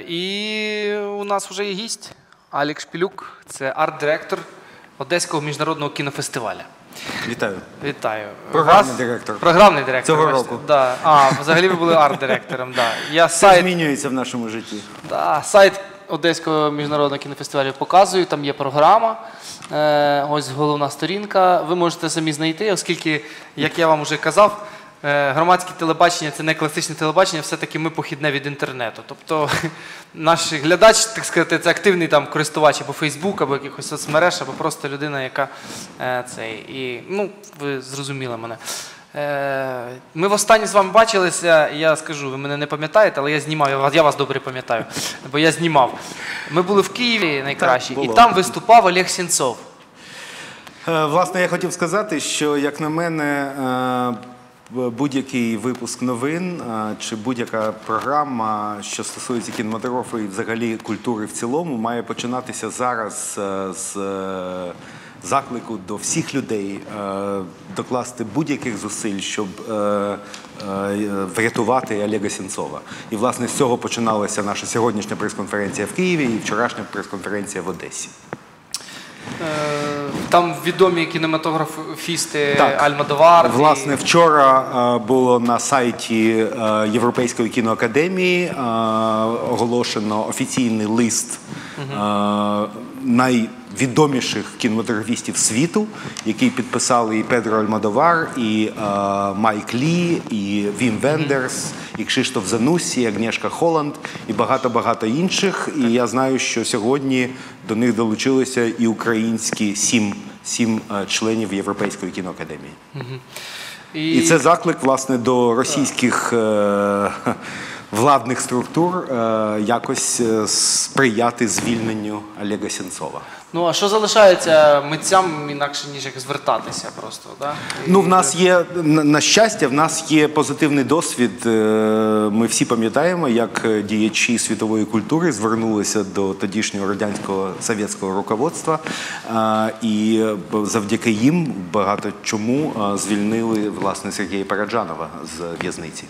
І у нас вже є гість Алік Шпілюк, це арт-директор Одеського міжнародного кінофестиваля. Вітаю. Вітаю. Програмний Вас- директор. Програмний директор. Цього року. Да. А, взагалі ви були арт-директором. Да. Я Все сайт, змінюється в нашому житті. да, сайт Одеського міжнародного кінофестивалю показую, там є програма. Е, ось головна сторінка. Ви можете самі знайти, оскільки, як я вам вже казав, громадське телебачення це не класичне телебачення, все-таки ми похідне від інтернету. Тобто наш глядач, так сказати, це активний там користувач або Фейсбук, або якихось соцмереж, або просто людина, яка е, цей. І, ну, ви зрозуміли мене. Е, Ми востаннє з вами бачилися, я скажу, ви мене не пам'ятаєте, але я знімав, я вас, я вас добре пам'ятаю, бо я знімав. Ми були в Києві найкраще, і там виступав Олег Сінцов. Е, Власне, я хотів сказати, що, як на мене, е, будь-який випуск новин е, чи будь-яка програма, що стосується кінематографу і взагалі культури в цілому, має починатися зараз е, з е, заклику до всіх людей е, докласти будь-яких зусиль, щоб е, е, врятувати Олега Сінцова. І власне з цього починалася наша сьогоднішня прес-конференція в Києві і вчорашня прес-конференція в Одесі. Е, Там відомі кінематографісти Так. Альмадовар. і- Власне, вчора е, було на сайті е, Європейської кіноакадемії оголошено офіційний лист е, найвідоміших кінематографістів світу, який підписали і Педро Альмадовар, і е, Майк Лі, і Вім Вендерс, і Кшиштоф Занусі, і Агнєшка Холланд, і багато-багато інших. І я знаю, що сьогодні до них долучилися і українські сім, сім е, членів Європейської кіноакадемії. І це заклик власне до російських е, владних структур е, якось е, сприяти звільненню Олега Сенцова. Ну а що залишається митцям інакше, ніж як звертатися просто? Да? І- Ну, в нас є на щастя, в нас є позитивний досвід. Е, Ми всі пам'ятаємо, як діячі світової культури звернулися до тодішнього радянського совєтського руководства, і завдяки їм багато чому звільнили власне Сергія Параджанова з в'язниці.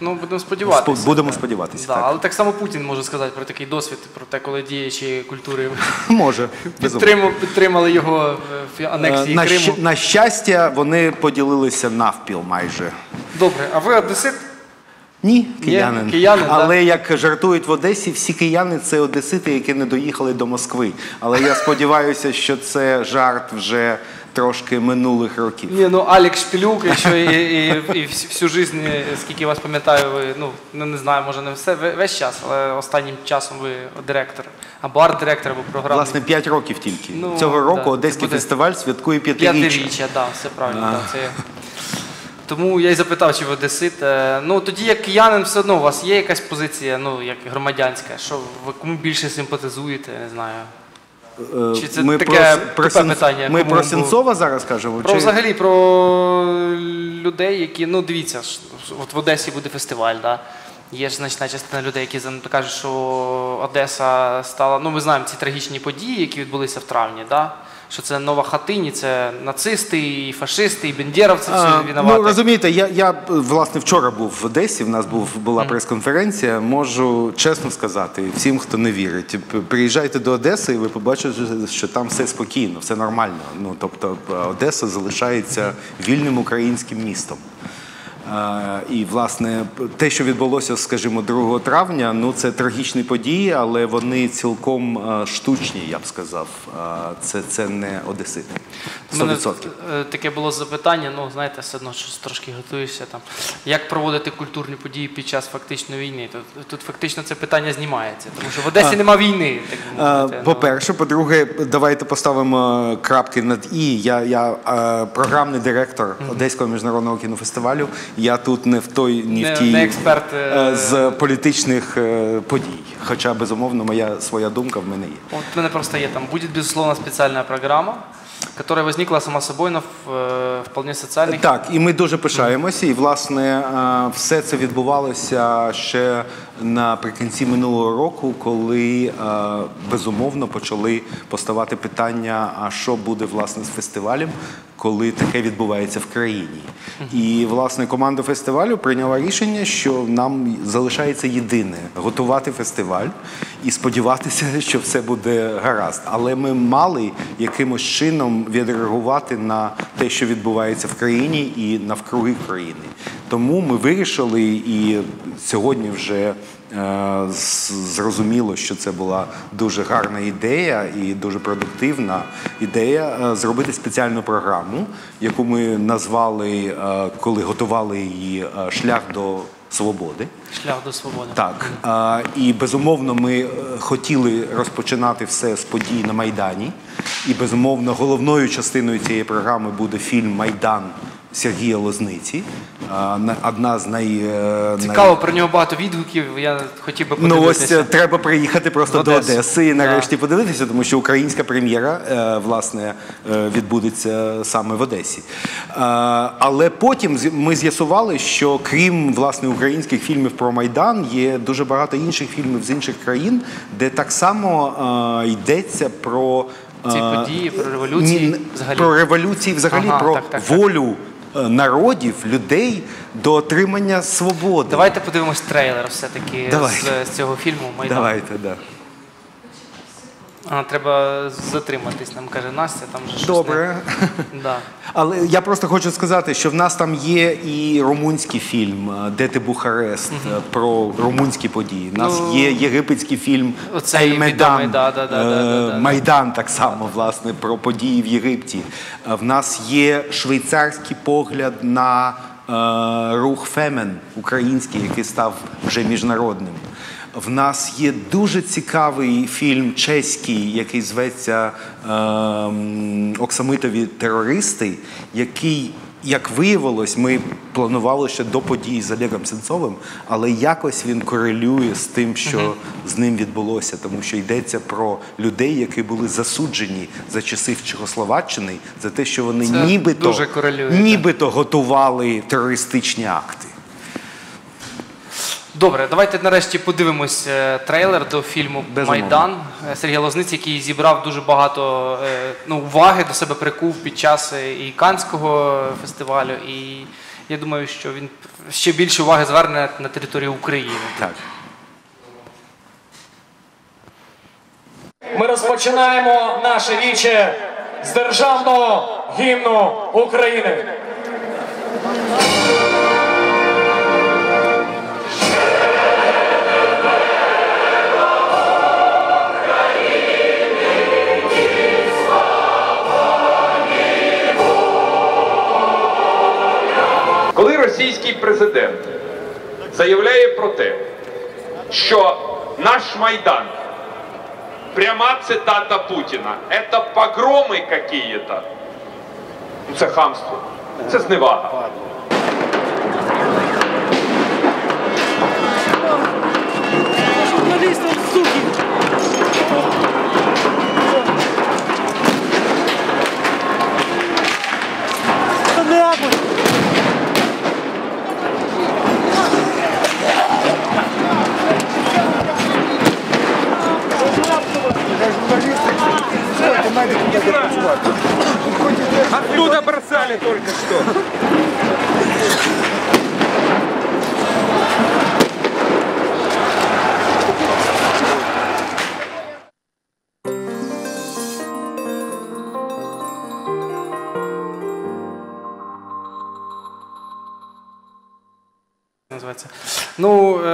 Ну, будемо сподіватися. Спо- Будемо сподіватися. Да, так. але так само Путін може сказати про такий досвід, про те, коли діячі культури Може безумовно. підтримали, підтримали його в анексії Е, на, Криму. щ- на щастя, вони поділилися навпіл майже. Добре, а ви одесит? Ні, киянин. киянин. Але як жартують в Одесі, всі кияни це одесити, які не доїхали до Москви. Але я сподіваюся, що це жарт вже трошки минулих років. Ні, ну Алік Шпілюк, якщо і, і, і всю- всю життя, скільки вас пам'ятаю, ви ну не, не знаю, може не все весь час, але останнім часом ви директор або арт-директор, або програмний. Власне, 5 років тільки. Ну, Цього року да, Одеський буде фестиваль святкує п'ятиріччя. П'ятиріччя, так, все правильно. Да, це... Тому я й запитав, чи ви одесит. Е, Ну тоді як киянин, все одно у вас є якась позиція, ну як громадянська, що ви кому більше симпатизуєте, не знаю. Чи це ми таке про, про, питання, Ми про Сенцова зараз кажемо? Про чи- взагалі про людей, які, ну дивіться, от в Одесі буде фестиваль, да? Є ж значна частина людей, які кажуть, що Одеса стала. Ну, ми знаємо ці трагічні події, які відбулися в травні, да? Що це нова хатині, це нацисти, і фашисти, і бендєровці А, всі винуваті. Ну, розумієте, я, я власне вчора був в Одесі. В нас був була прес-конференція. Можу чесно сказати всім, хто не вірить, приїжджайте до Одеси, і ви побачите, що там все спокійно, все нормально. Ну тобто Одеса залишається вільним українським містом. Е, І власне те, що відбулося, скажімо, 2 травня, ну це трагічні події, але вони цілком е, штучні, я б сказав. Е, Це, це не одесити. 100%. е, таке було запитання, ну знаєте, все одно щось трошки готуєшся там. Як проводити культурні події під час фактичної війни? Тут, тут фактично це питання знімається, тому що в Одесі нема війни. Так Е, ну. По-перше, по-друге, давайте поставимо крапки над і. Я, я е, програмний директор Одеського міжнародного кінофестивалю. Я тут не в той, ні Не- в тій не експерт, е, е, з політичних е, подій. Хоча, безумовно, моя своя думка в мене є. От в мене просто є там Буде безусловно, спеціальна програма. которая возникла сама собой на вполне социальных. Так, і ми дуже пишаємося. І власне все це відбувалося ще наприкінці минулого року, коли е, безумовно почали поставати питання: а що буде власне з фестивалем, коли таке відбувається в країні. І власне команда фестивалю прийняла рішення, що нам залишається єдине готувати фестиваль і сподіватися, що все буде гаразд. Але ми мали якимось чином відреагувати на те, що відбувається в країні і навкруги країни. Тому ми вирішили, і сьогодні вже зрозуміло, що це була дуже гарна ідея і дуже продуктивна ідея е, зробити спеціальну програму, яку ми назвали, е, коли готували її е, шлях до свободи. Шлях до свободи. Так а, і безумовно, ми е, хотіли розпочинати все з подій на Майдані. І безумовно, головною частиною цієї програми буде фільм Майдан Сергія Лозниці. Одна з най, е, най... Цікаво, про нього багато відгуків. Я хотів би Ну ось е, треба приїхати просто В до Одеси і нарешті подивитися, тому що українська прем'єра е, власне відбудеться саме в Одесі. Але потім ми з'ясували, що крім власне українських фільмів про Майдан, є дуже багато інших фільмів з інших країн, де так само йдеться про Ці події, про революції взагалі. Про революції взагалі, Ага, про так, так, так. волю е, народів, людей до отримання свободи. Давайте подивимось трейлер все-таки з, з цього фільму Майдан. Давайте, да. А, треба затриматись, нам каже Настя, там же щось Добре. Не... Да. Але я просто хочу сказати, що в нас там є і румунський фільм е, Де ти Бухарест е, про румунські події. У нас Ну, є єгипетський фільм оцей «Ель відомий, Медан», да, да, да, е, да, да, да. Майдан так само, власне, про події в Єгипті. Е, В нас є швейцарський погляд на е, рух Фемен український, який став вже міжнародним. В нас є дуже цікавий фільм чеський, який зветься е, м, Оксамитові терористи, який, як виявилось, ми планували ще до подій з Олегом Сенцовим, але якось він корелює з тим, що з ним відбулося, тому що йдеться про людей, які були засуджені за часів Чехословаччини, за те, що вони Це нібито, дуже нібито готували терористичні акти. Добре, давайте нарешті подивимось е, трейлер до фільму Безумовно. Майдан е, Сергія Лозниці, який зібрав дуже багато е, ну, уваги до себе прикув під час і Канського фестивалю. І я думаю, що він ще більше уваги зверне на територію України. Так. Ми розпочинаємо наше віче з державного гімну України. Російський президент заявляє про те, що наш Майдан, пряма цитата Путіна, це погроми какие-то, ну це хамство, це зневага.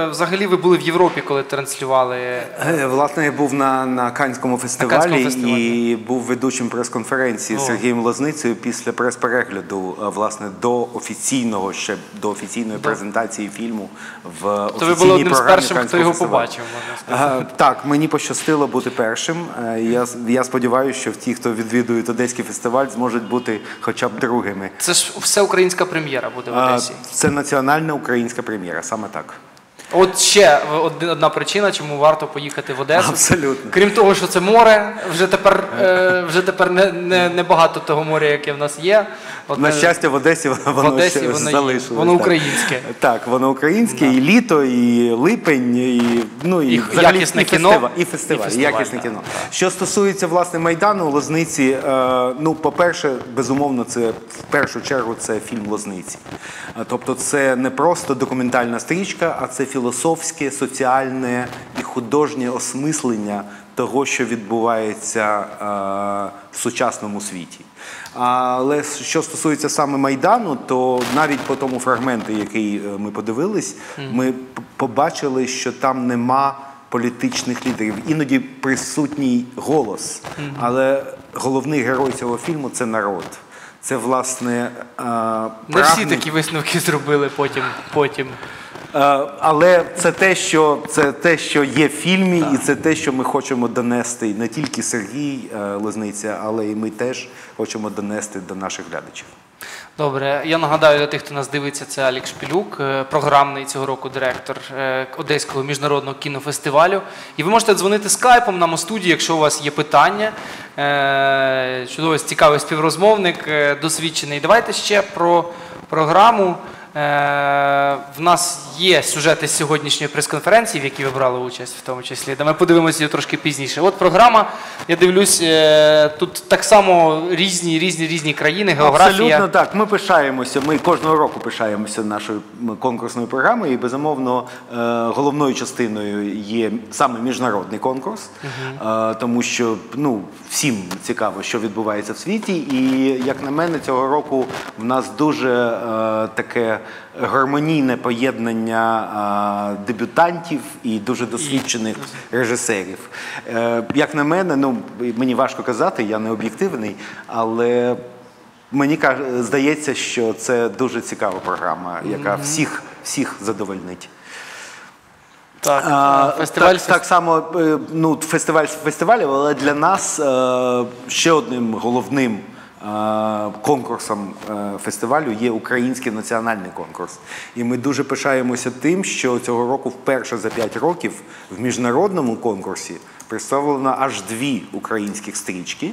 Взагалі, ви були в Європі, коли транслювали. Е, Власне, я був на, на Канському фестивалі, Канському фестивалі. і був ведучим прес-конференції з Сергієм Лозницею після прес-перегляду, е, власне, до офіційного ще до офіційної презентації фільму в То ви офіційній були одним з перших, хто його фестивалю. побачив, можна сказати. Е, Так, мені пощастило бути першим. Я, я сподіваюся, що ті, хто відвідують Одеський фестиваль, зможуть бути хоча б другими. Це ж всеукраїнська прем'єра буде в Одесі. Це національна українська прем'єра, саме так. От ще одна причина, чому варто поїхати в Одесу. Абсолютно. Крім того, що це море, вже тепер, е, вже тепер не, не, не багато того моря, яке в нас є. От, На е, щастя, в Одесі воно в Одесі ще воно залишилось. Воно українське. Так, воно українське, і літо, і липень, і, ну, і, І якісне і кіно. фестиваль, і фестиваль, І фестиваль, якісне так, кіно. Що стосується власне Майдану, Лозниці, е, ну, по-перше, безумовно, це в першу чергу це фільм Лозниці. Е, Тобто це не просто документальна стрічка, а це філософське, соціальне і художнє осмислення того, що відбувається е, в сучасному світі. Але що стосується саме Майдану, то навіть по тому фрагменту, який е, ми подивились, ми побачили, що там нема політичних лідерів. Іноді присутній голос. Але головний герой цього фільму це народ. Це власне е, Не всі такі висновки зробили потім. потім. Е, Але це те, що це те, що є в фільмі, і це те, що ми хочемо донести не тільки Сергій е, Лозниця, але і ми теж хочемо донести до наших глядачів. Добре, я нагадаю для тих, хто нас дивиться, це Алік Шпілюк, е, програмний цього року директор Одеського міжнародного кінофестивалю. І ви можете дзвонити скайпом нам у студії, якщо у вас є питання. Чудовий, цікавий співрозмовник, досвідчений. Давайте ще про програму. Е, В нас є сюжети з сьогоднішньої прес-конференції, в якій ви брали участь, в тому числі. Та ми подивимося її трошки пізніше. От програма, я дивлюсь, е, тут так само різні, різні, різні країни, географія. Абсолютно так. Ми пишаємося. Ми кожного року пишаємося нашою конкурсною програмою. І безумовно е, головною частиною є саме міжнародний конкурс, Е, тому що ну всім цікаво, що відбувається в світі. І як на мене, цього року в нас дуже е, таке гармонійне поєднання е, дебютантів і дуже досвідчених режисерів. Е, як на мене, ну мені важко казати, я не об'єктивний, але Мені здається, що це дуже цікава програма, яка всіх, всіх задовольнить. Так, А, фестиваль так, так само е, ну, фестиваль фестивалів, але для нас е, ще одним головним е, конкурсом е, фестивалю є український національний конкурс. І ми дуже пишаємося тим, що цього року вперше за 5 років в міжнародному конкурсі представлено аж дві українських стрічки.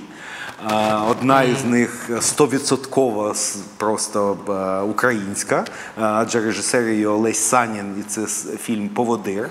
Е, Одна із них стовідсотково просто е, українська, е, адже режисер її Олесь Санін, і це фільм Поводир,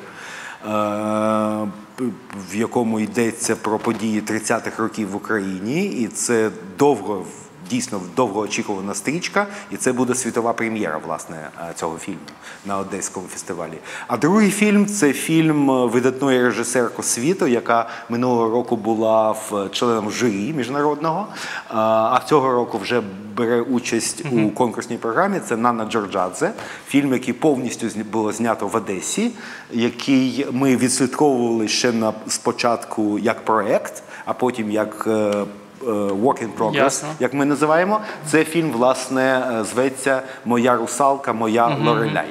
в якому йдеться про події 30-х років в Україні, і це довго. Дійсно довгоочікувана стрічка, і це буде світова прем'єра власне е, цього фільму на Одеському фестивалі. А другий фільм це фільм е, видатної режисерки світу, яка минулого року була в членом журі міжнародного, е, а цього року вже бере участь у конкурсній програмі. Це Нана Джорджадзе, фільм, який повністю було знято в Одесі, який ми відслідковували ще на спочатку як проект, а потім як. Е, Work in Progress, Ясно. як ми називаємо, це фільм, власне, е, зветься Моя русалка, моя Лореляй.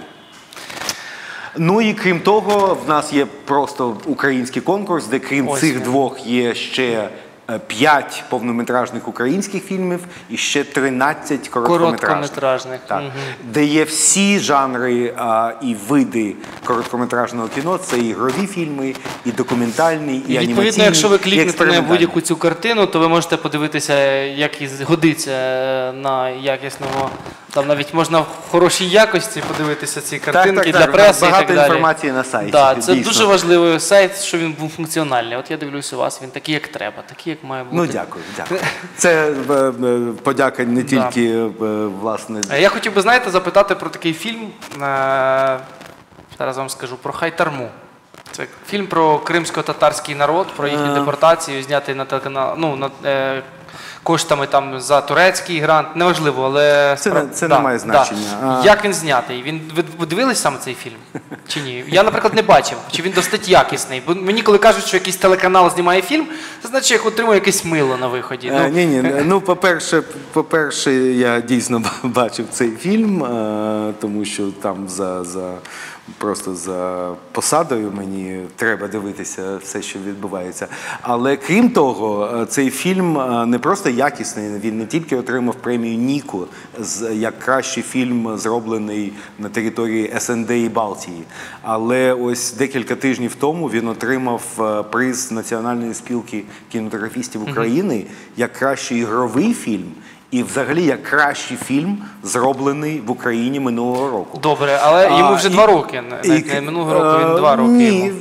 Ну і крім того, в нас є просто український конкурс, де крім Ось цих він. двох є ще е, п'ять повнометражних українських фільмів і ще 13 короткометражних. Короткометражних, Так. Де є всі жанри а, і види короткометражного кіно. Це і ігрові фільми, і документальні, і, І відповідно, анімаційні, якщо ви клікнете на будь-яку цю картину, то ви можете подивитися, як і годиться е, на якісному. Там навіть можна в хорошій якості подивитися ці картинки так, для так, преси багато і так далі. інформації на сайті, Да, це дійсно. дуже важливий сайт, що він був функціональний. От я дивлюся у вас, він такий, як треба, такий, як має бути. Ну дякую, дякую. Це е, е, подяка не тільки е, власне. Я хотів би, знаєте, запитати про такий фільм. Зараз вам скажу про Хайтарму. Це фільм про кримсько-татарський народ, про їхню депортацію, знятий на телеканал, ну, на, коштами там за турецький грант. Неважливо, але Це не- це не має значення. А- Як він знятий? Він ви, ви дивились саме цей фільм? Чи ні? Я, наприклад, не бачив. Чи він досить якісний? Бо мені, коли кажуть, що якийсь телеканал знімає фільм, це значить, як отримує якесь мило на виході. Е, Ні, ні. Ну, по-перше, по-перше, я дійсно бачив цей фільм, е, тому що там за, за просто за посадою мені треба дивитися все, що відбувається. Але крім того, е, цей фільм не просто якісний. Він не тільки отримав премію Ніку як кращий фільм, зроблений на території СНД і Балтії. Але ось декілька тижнів тому він отримав е, приз Національної спілки кінематографістів України як кращий ігровий фільм. І взагалі як кращий фільм, зроблений в Україні минулого року. Добре, але йому А, вже і- два роки. І- минулого року, він е, два роки. Ні, йому.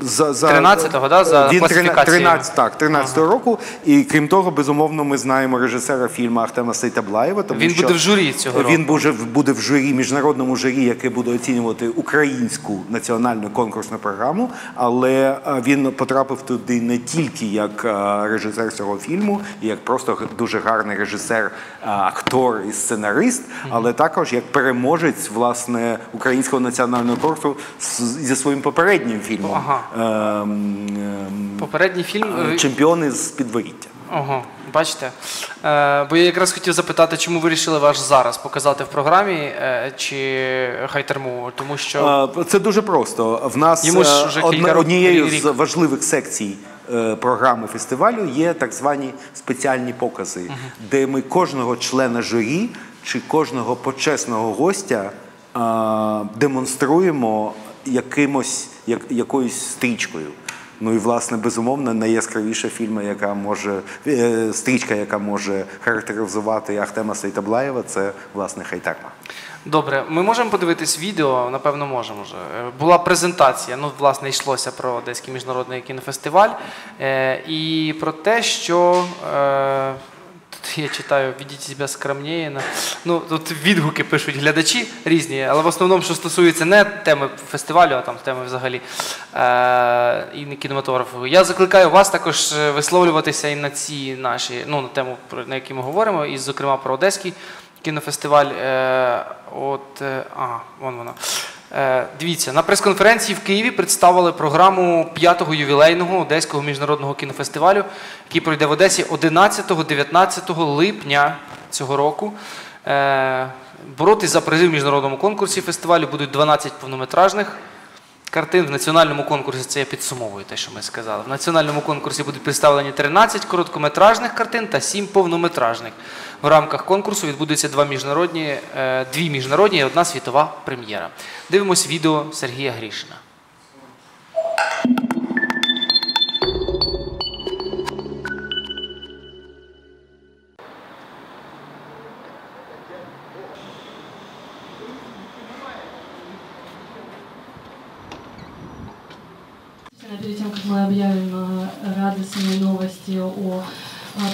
За, за 13-го, да, за він класифікацією? 13, так, 13-го року. І крім того, безумовно, ми знаємо режисера фільму Ахтема Сейтаблаєва. Тому Він що буде в журі цього року. Він буде, буде в журі, міжнародному журі, яке буде оцінювати українську національну конкурсну програму. Але е, він потрапив туди не тільки як е, режисер цього фільму, як просто дуже гарний режисер, е, актор і сценарист, але також як переможець власне українського національного конкурсу зі своїм попереднім фільмом. Ага. Ем, ем, Попередній фільм. е, Чемпіони з підворіття. Ого, бачите. Е, бо я якраз хотів запитати, чому ви вирішили ваш зараз показати в програмі е, чи хайтерму? Тому що Е, Це дуже просто. В нас Йому ж е, вже одна- однією рік. з важливих секцій е, програми фестивалю є так звані спеціальні покази, де ми кожного члена журі чи кожного почесного гостя е, демонструємо якимось як, якоюсь стрічкою. Ну і власне безумовно найяскравіша фільма, яка може е, стрічка, яка може характеризувати Ахтема Сейтаблаєва, це власне Хайтарма. добре, ми можемо подивитись відео, напевно, можемо вже. Е, Була презентація, ну, власне, йшлося про Одеський міжнародний кінофестиваль е, і про те, що. Е, я читаю, ведіть себе скромніше. на- Ну, тут відгуки пишуть глядачі різні, але в основному, що стосується не теми фестивалю, а там теми взагалі е- і не кінематографу. Я закликаю вас також е, висловлюватися і на ці наші, ну, на тему, на якій ми говоримо, і, зокрема, про Одеський кінофестиваль. Е- от, е- а, вон воно. Е, Дивіться, на прес-конференції в Києві представили програму 5-го ювілейного Одеського міжнародного кінофестивалю, який пройде в Одесі 11-19 липня цього року. Е, Боротись за призи в міжнародному конкурсі фестивалю будуть 12 повнометражних картин. В національному конкурсі це я підсумовую те, що ми сказали. В національному конкурсі будуть представлені 13 короткометражних картин та 7 повнометражних. В рамках конкурсу відбудуться два міжнародні, е, дві міжнародні і одна світова прем'єра. Дивимось відео Сергія Грішина. Э, радостные новости о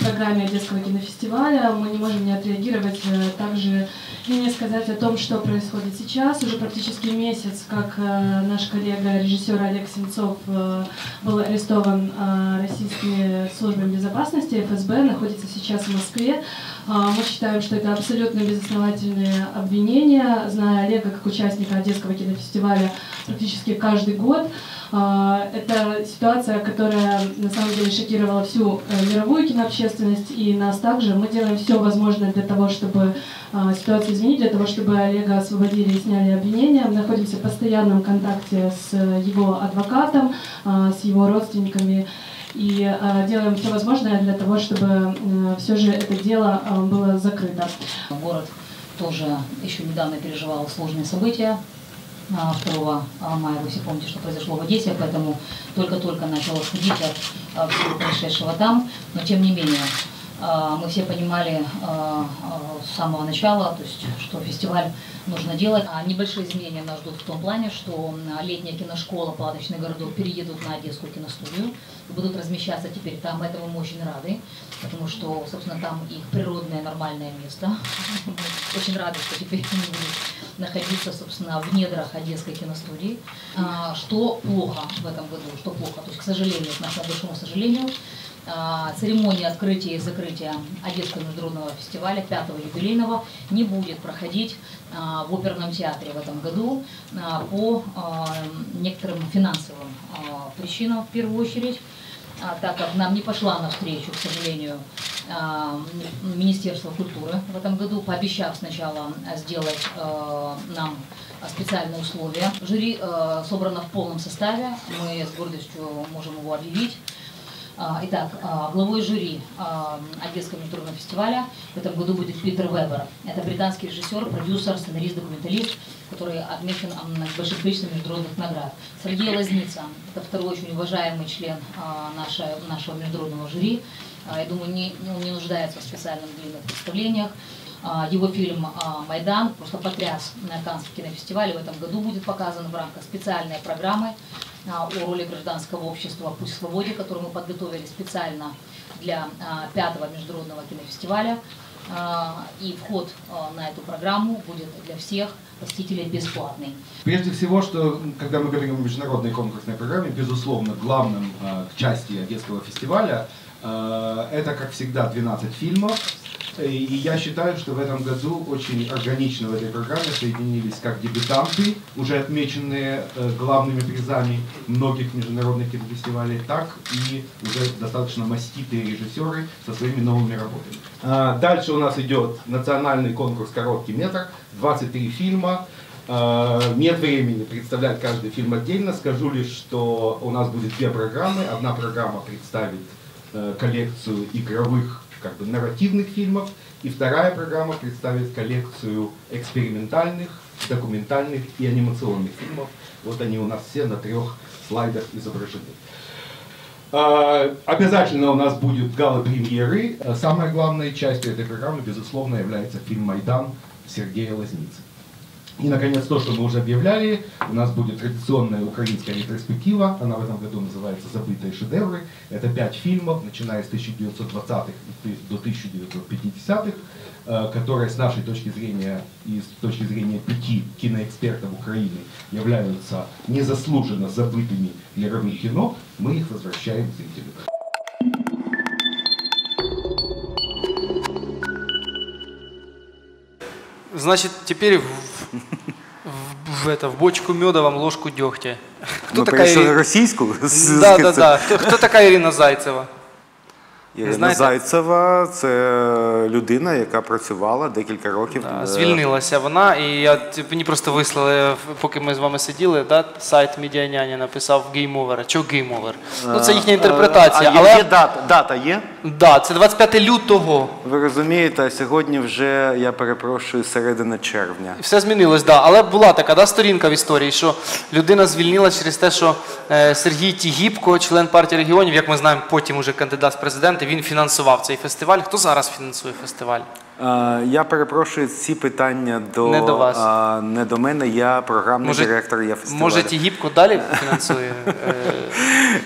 программе Одесского кинофестиваля, мы не можем не отреагировать э, также и не сказать о том, что происходит сейчас. Уже практически месяц, как э, наш коллега, режиссер Олег Сенцов э, был арестован российскими службами безопасности, ФСБ, находится сейчас в Москве. А, Мы считаем, что это абсолютно безосновательные обвинения. Зная Олега как участника Одесского кинофестиваля практически каждый год, а, это ситуация, которая на самом деле шокировала всю э, мировую кинообщественность и нас также. Мы делаем все возможное для того, чтобы а, ситуацию изменить, для того, чтобы Олега освободили и сняли обвинения. Мы находимся в постоянном контакте с его адвокатом, с его родственниками и э, делаем все возможное для того, чтобы все же это дело э, было закрыто. Город тоже еще недавно переживал сложные события. А, 2 мая, вы все помните, что произошло в Одессе, поэтому только-только начало сходить от всего происшедшего там. Но тем не менее, мы все понимали а, а, с самого начала, то есть, что фестиваль нужно делать. А небольшие изменения нас ждут в том плане, что летняя киношкола «Палаточный городок» переедут на Одесскую киностудию и будут размещаться теперь там. Этому мы очень рады, потому что, собственно, там их природное нормальное место. Мы Очень рады, что теперь они будут находиться, собственно, в недрах Одесской киностудии. А, Что плохо в этом году? Что плохо? То есть, к сожалению, к нашему большому сожалению, а, церемония открытия и закрытия Одесского международного фестиваля, пятого юбилейного, не будет проходить а, в оперном театре в этом году а, по а, некоторым финансовым а, причинам в первую очередь а, так как нам не пошла навстречу, к сожалению, а, Министерство культуры в этом году, пообещав сначала а, сделать а, нам а, специальные условия. Жюри а, собрано в полном составе, мы с гордостью можем его объявить. А, Итак, а, главой жюри а, Одесского международного фестиваля в этом году будет Питер Вебер. Это британский режиссер, продюсер, сценарист, документалист, который отмечен большим количеством международных наград. Сергей Лазница, это второй очень уважаемый член наше- нашего международного жюри. Я думаю, он не нуждается в специальных длинных представлениях. А, Его фильм а, «Майдан» просто потряс на Каннском кинофестивале. В этом году будет показан в рамках специальной программы а, о роли гражданского общества «Путь свободе», которую мы подготовили специально для пятого международного кинофестиваля. И вход на эту программу будет для всех посетителей бесплатный. Прежде всего, что когда мы говорим о международной конкурсной программе, безусловно, главным к части Одесского фестиваля это, как всегда, 12 фильмов. И я считаю, что в этом году очень органично в этой программе соединились как дебютанты, уже отмеченные э, главными призами многих международных кинофестивалей, так и уже достаточно маститые режиссеры со своими новыми работами. А, Дальше у нас идет национальный конкурс «Короткий метр», 23 фильма. Э, Нет времени представлять каждый фильм отдельно. Скажу лишь, что у нас будет две программы. Одна программа представит э, коллекцию игровых, как бы нарративных фильмов, и вторая программа представит коллекцию экспериментальных, документальных и анимационных фильмов. Вот они у нас все на трех слайдах изображены. А, Обязательно у нас будут гала-премьеры. А Самой главной частью этой программы, безусловно, является фильм «Майдан» Сергея Лазницы. И, наконец, то, что мы уже объявляли, у нас будет традиционная украинская ретроспектива, она в этом году называется «Забытые шедевры». Это пять фильмов, начиная с 1920-х и ты- до 1950-х, э, которые с нашей точки зрения и с точки зрения пяти киноэкспертов Украины являются незаслуженно забытыми мировым кино, мы их возвращаем зрителю. Значит, теперь в, это, в бочку меда вам ложку дегтя. Кто Ми такая Ирина? з- Да, да, да. Кто, хто така Ірина Зайцева? Ірина знаєте? Зайцева це людина, яка працювала декілька років. Да, е, звільнилася вона, і я типу, мені просто вислали, поки ми з вами сиділи, да, сайт Медіаняні написав Over. Чого Over? Ну це їхня інтерпретація. А є, але є дата, дата є? да, це 25 лютого. Ви розумієте, сьогодні вже, я перепрошую, середина червня. Все змінилось, да. Але була така да, сторінка в історії, що людина звільнилась через те, що е, Сергій Тігіпко, член партії регіонів, як ми знаємо, потім уже кандидат в президенти, він фінансував цей фестиваль. Хто зараз фінансує фестиваль? Я перепрошую ці питання до, Не до вас. а, не до мене, я програмний Може- директор я фестивалю. Може, Тігіпко далі фінансує? Е,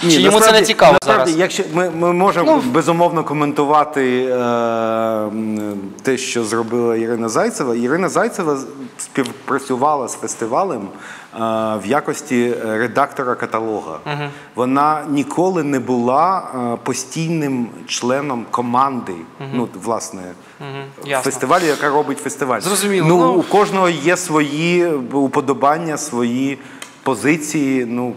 Ні, Чи йому це не цікаво насправді, зараз? Якщо ми, ми можемо Ну, безумовно коментувати е, те, що зробила Ірина Зайцева. Ірина Зайцева співпрацювала з фестивалем в якості е, редактора каталога. Вона ніколи не була е, постійним членом команди. Ну, власне. ясно. Фестивалю, яка робить фестиваль. Зрозуміло. Ну, Ну, у кожного є свої уподобання, свої позиції. Ну,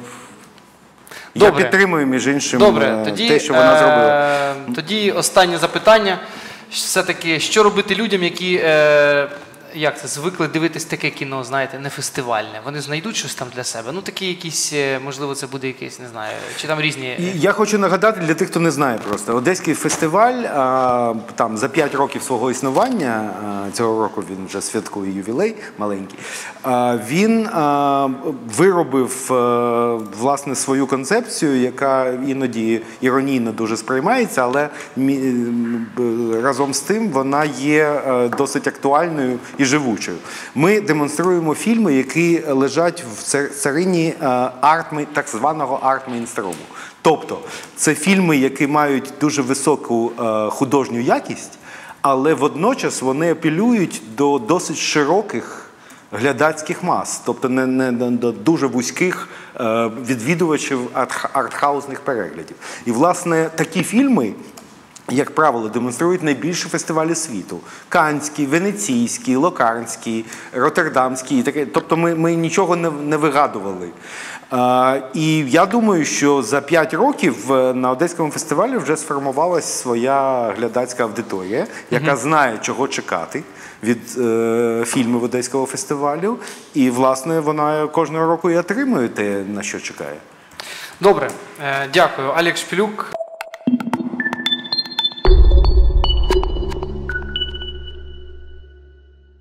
я підтримую, між іншим, Добре, е, тоді, те, що вона зробила. е, тоді останнє запитання. Все-таки, що робити людям, які е, як це, звикли дивитись таке кіно, знаєте, не фестивальне. Вони знайдуть щось там для себе. Ну, такі якісь, е, можливо, це буде якесь, не знаю, чи там різні. І я хочу нагадати для тих, хто не знає просто. Одеський фестиваль а, там за 5 років свого існування, а, цього року він вже святкує ювілей маленький. а, Він виробив власне свою концепцію, яка іноді іронійно дуже сприймається, але разом з тим вона є е, досить актуальною і живучою. Ми демонструємо фільми, які лежать в цар- царині е, арт так званого арт-мейнструму. Тобто це фільми, які мають дуже високу е, художню якість, але водночас вони апелюють до досить широких глядацьких мас, тобто не, не, до дуже вузьких е, відвідувачів арт- артхаусних переглядів. І, власне, такі фільми. Як правило, демонструють найбільші фестивалі світу: Канський, Венеційський, Локарнський, Роттердамський. таке. Тобто ми, ми нічого не, не вигадували. Е, і я думаю, що за 5 років е, на Одеському фестивалі вже сформувалась своя глядацька аудиторія, яка знає, чого чекати від е, фільмів Одеського фестивалю. І, власне, вона кожного року і отримує те, на що чекає. Добре, е, дякую. Олег Шпилюк.